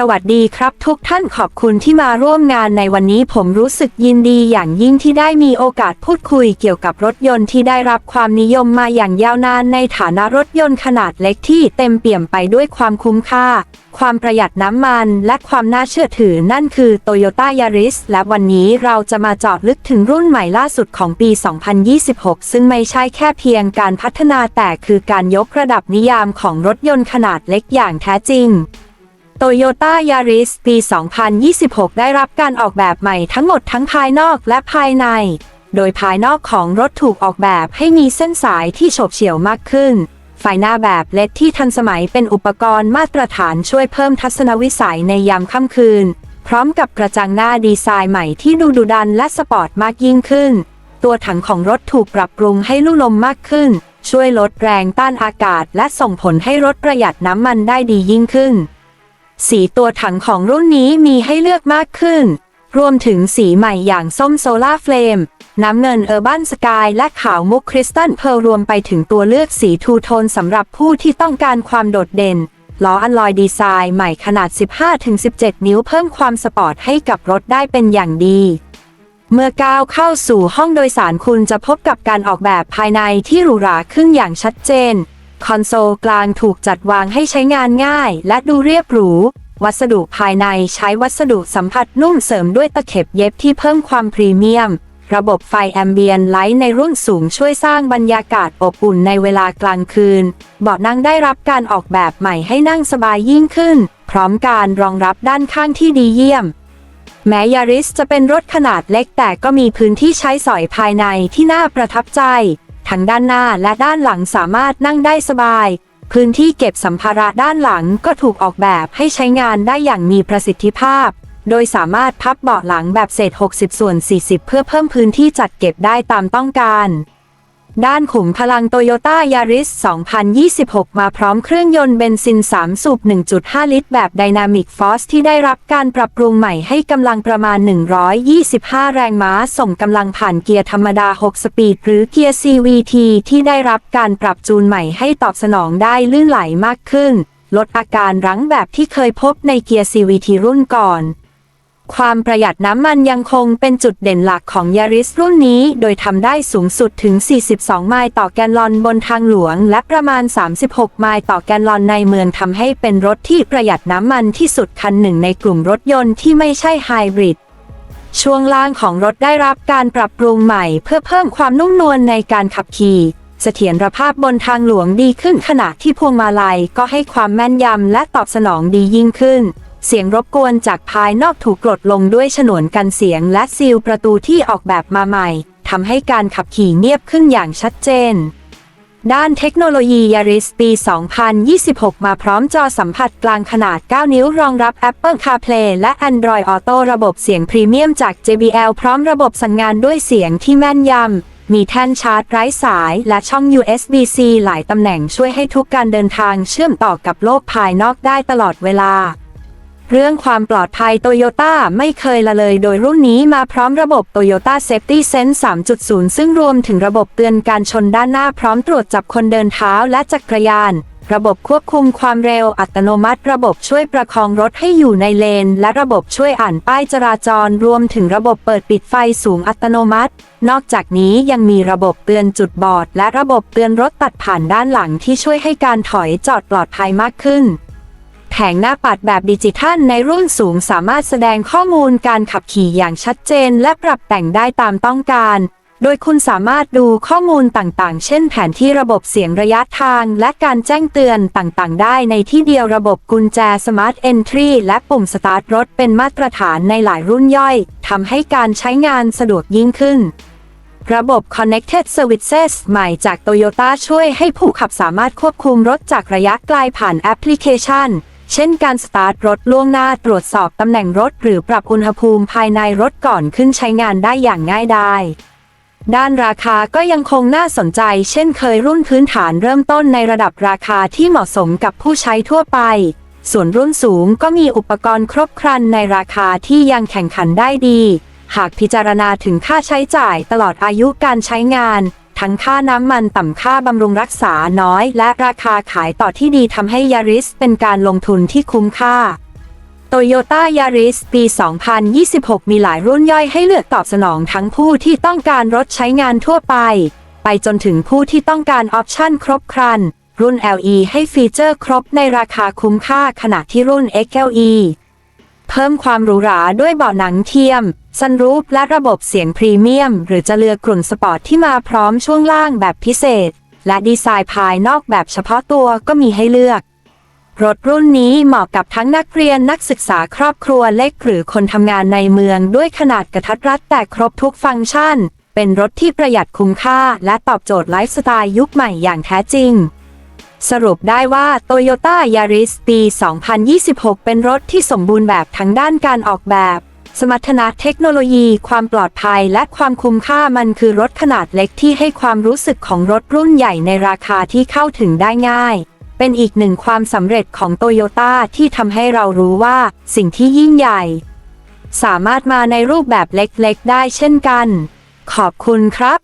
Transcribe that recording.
สวัสดีครับทุกท่านขอบคุณที่มาร่วมงานในวันนี้ผมรู้สึกยินดีอย่างยิ่งที่ได้มีโอกาสพูดคุยเกี่ยวกับรถยนต์ที่ได้รับความนิยมมาอย่างยาวนานในฐานะรถยนต์ขนาดเล็กที่เต็มเปี่ยมไปด้วยความคุ้มค่า ความประหยัดน้ำมัน และความน่าเชื่อถือนั่นคือ Toyota Yaris และวันนี้เราจะมาเจาะลึกถึงรุ่นใหม่ล่าสุดของปี 2026 ซึ่งไม่ใช่แค่เพียงการพัฒนาแต่คือการยกระดับนิยามของรถยนต์ขนาดเล็กอย่างแท้จริง Toyota Yaris ปี 2026 ได้รับการออกแบบใหม่ทั้งหมดทั้งภายนอกและภายใน โดยภายนอกของรถถูกออกแบบให้มีเส้นสายที่โฉบเฉี่ยวมากขึ้นไฟหน้าแบบเลดที่ทันสมัยเป็นอุปกรณ์มาตรฐานช่วยเพิ่มทัศนวิสัยในยามค่ำคืน พร้อมกับกระจังหน้าดีไซน์ใหม่ที่ดูดุดันและสปอร์ตมากยิ่งขึ้น ตัวถังของรถถูกปรับปรุงให้ลู่ลมมากขึ้น ช่วยลดแรงต้านอากาศ และส่งผลให้รถประหยัดน้ำมันได้ดียิ่งขึ้น สีตัวถังของรุ่นนี้มีให้เลือกมากขึ้น รวมถึงสีใหม่อย่างส้มโซล่าเฟลม น้ำเงินเออร์บันสกายและขาวมุกคริสตัลเพลรวมไปถึงตัวเลือกสีทูโทนสำหรับผู้ที่ต้องการความโดดเด่น ล้ออัลลอยดีไซน์ใหม่ขนาด 15-17 นิ้วเพิ่มความสปอร์ตให้กับรถได้เป็นอย่างดีเมื่อก้าวเข้าสู่ห้องโดยสารคุณจะพบกับการออกแบบภายในที่หรูหราขึ้นอย่างชัดเจน คอนโซลกลางถูกจัดวางให้ใช้งานง่าย และดูเรียบหรู วัสดุภายในใช้วัสดุสัมผัสนุ่มเสริมด้วยตะเข็บเย็บที่เพิ่มความพรีเมียม ระบบไฟแอมเบียนไลท์ในรุ่นสูงช่วยสร้างบรรยากาศอบอุ่นในเวลากลางคืน เบาะนั่งได้รับการออกแบบใหม่ให้นั่งสบายยิ่งขึ้น พร้อมการรองรับด้านข้างที่ดีเยี่ยมแม้ยาริสจะเป็นรถขนาดเล็กแต่ก็มีพื้นที่ใช้สอยภายในที่น่าประทับใจ ทั้งด้านหน้าและด้านหลังสามารถนั่งได้สบาย พื้นที่เก็บสัมภาระด้านหลังก็ถูกออกแบบให้ใช้งานได้อย่างมีประสิทธิภาพ โดยสามารถพับเบาะหลังแบบเศษ 60 ส่วน 40 เพื่อเพิ่มพื้นที่จัดเก็บได้ตามต้องการ ด้านขุมพลังโตโยต้ายาริส 2026 มาพร้อมเครื่องยนต์เบนซิน 3 สูบ 1.5 ลิตร แบบ Dynamic Force ที่ได้รับการปรับปรุงใหม่ให้กำลังประมาณ 125 แรงม้า ส่งกำลังผ่านเกียร์ธรรมดา 6 สปีด หรือเกียร์ CVT ที่ได้รับการปรับจูนใหม่ให้ตอบสนองได้ลื่นไหลมากขึ้น ลดอาการรั้งแบบที่เคยพบในเกียร์ CVT รุ่นก่อน ความประหยัดน้ำมันยังคงเป็นจุดเด่นหลักของยาริสรุ่นนี้ โดยทำได้สูงสุดถึง 42 ไมล์ต่อแกลลอนบนทางหลวง และประมาณ 36 ไมล์ต่อแกลลอนในเมืองทำให้เป็นรถที่ประหยัดน้ำมันที่สุดคันหนึ่งในกลุ่มรถยนต์ที่ไม่ใช่ไฮบริดช่วงล่างของรถได้รับการปรับปรุงใหม่ เพื่อเพิ่มความนุ่มนวลในการขับขี่เสถียรภาพบนทางหลวงดีขึ้นขณะที่พวงมาลัยก็ให้ความแม่นยำและตอบสนองดียิ่งขึ้น เสียงรบกวนจากภายนอกถูกกลดลงด้วยฉนวนกันเสียงและซีลประตูที่ออกแบบมาใหม่ทำให้การขับขี่เงียบขึ้นอย่างชัดเจน ด้านเทคโนโลยียาริสปี 2026 มาพร้อมจอสัมผัสกลางขนาด 9 นิ้วรองรับ Apple CarPlay และ Android Auto ระบบเสียงพรีเมียมจาก JBL พร้อมระบบสั่งงานด้วยเสียงที่แม่นยำ มีแท่นชาร์จไร้สาย และช่อง USB-C หลายตำแหน่งช่วยให้ทุกการเดินทางเชื่อมต่อกับโลกภายนอกได้ตลอดเวลา เรื่องความปลอดภัยโตโยต้าไม่เคยละเลยโดยรุ่นนี้มาพร้อมระบบ Toyota Safety Sense 3.0 ซึ่งรวมถึงระบบเตือนการชนด้านหน้าพร้อมตรวจจับคนเดินเท้าและจักรยาน ระบบควบคุมความเร็วอัตโนมัติ ระบบช่วยประคองรถให้อยู่ในเลน และระบบช่วยอ่านป้ายจราจร รวมถึงระบบเปิดปิดไฟสูงอัตโนมัติ นอกจากนี้ยังมีระบบเตือนจุดบอด และระบบเตือนรถตัดผ่านด้านหลังที่ช่วยให้การถอยจอดปลอดภัยมากขึ้น แผงหน้าปัดแบบดิจิทัลในรุ่นสูงสามารถแสดงข้อมูลการขับขี่อย่างชัดเจน และปรับแต่งได้ตามต้องการ โดยคุณสามารถดูข้อมูลต่างๆ เช่น แผนที่ระบบเสียงระยะทาง และการแจ้งเตือนต่างๆ ได้ในที่เดียวระบบกุญแจ Smart Entry และปุ่มสตาร์ทรถเป็นมาตรฐานในหลายรุ่นย่อยทำให้การใช้งานสะดวกยิ่งขึ้นระบบ Connected Services ใหม่จาก Toyota ช่วยให้ผู้ขับสามารถควบคุมรถจากระยะไกลผ่านแอปพลิเคชัน เช่นการสตาร์ทรถล่วงหน้าตรวจสอบตำแหน่งรถ หรือปรับอุณหภูมิภายในรถก่อนขึ้นใช้งานได้อย่างง่ายดายด้านราคาก็ยังคงน่าสนใจ เช่นเคยรุ่นพื้นฐานเริ่มต้นในระดับราคาที่เหมาะสมกับผู้ใช้ทั่วไป ส่วนรุ่นสูงก็มีอุปกรณ์ครบครันในราคาที่ยังแข่งขันได้ดี หากพิจารณาถึงค่าใช้จ่ายตลอดอายุการใช้งาน ทั้งค่าน้ำมันต่ำค่าบำรุงรักษาน้อย และราคาขายต่อที่ดีทำให้ยาริสเป็นการลงทุนที่คุ้มค่า Toyota Yaris ปี 2026 มีหลายรุ่นย่อยให้เลือกตอบสนองทั้งผู้ที่ต้องการรถใช้งานทั่วไป ไปจนถึงผู้ที่ต้องการออปชั่นครบครัน รุ่น LE ให้ฟีเจอร์ครบในราคาคุ้มค่าขณะที่รุ่น XLE เพิ่มความหรูหราด้วยเบาะหนังเทียม ซันรูฟและระบบเสียงพรีเมียม หรือจะเลือกกลุ่นสปอร์ตที่มาพร้อมช่วงล่างแบบพิเศษ และดีไซน์ภายนอกแบบเฉพาะตัวก็มีให้เลือก รถรุ่นนี้เหมาะกับทั้งนักเรียนนักศึกษาครอบครัวเล็กหรือคนทำงานในเมืองด้วยขนาดกระทัดรัดแต่ครบทุกฟังก์ชัน เป็นรถที่ประหยัดคุ้มค่า และตอบโจทย์ไลฟ์สไตล์ยุคใหม่อย่างแท้จริง สรุปได้ว่า Toyota Yaris ปี 2026 เป็นรถที่สมบูรณ์แบบทั้งด้านการออกแบบ สมรรถนะเทคโนโลยี ความปลอดภัยและความคุ้มค่ามันคือรถขนาดเล็กที่ให้ความรู้สึกของรถรุ่นใหญ่ในราคาที่เข้าถึงได้ง่าย เป็นอีกหนึ่งความสำเร็จของโตโยต้าที่ทำให้เรารู้ว่า สิ่งที่ยิ่งใหญ่ สามารถมาในรูปแบบเล็กๆ ได้เช่นกัน ขอบคุณครับ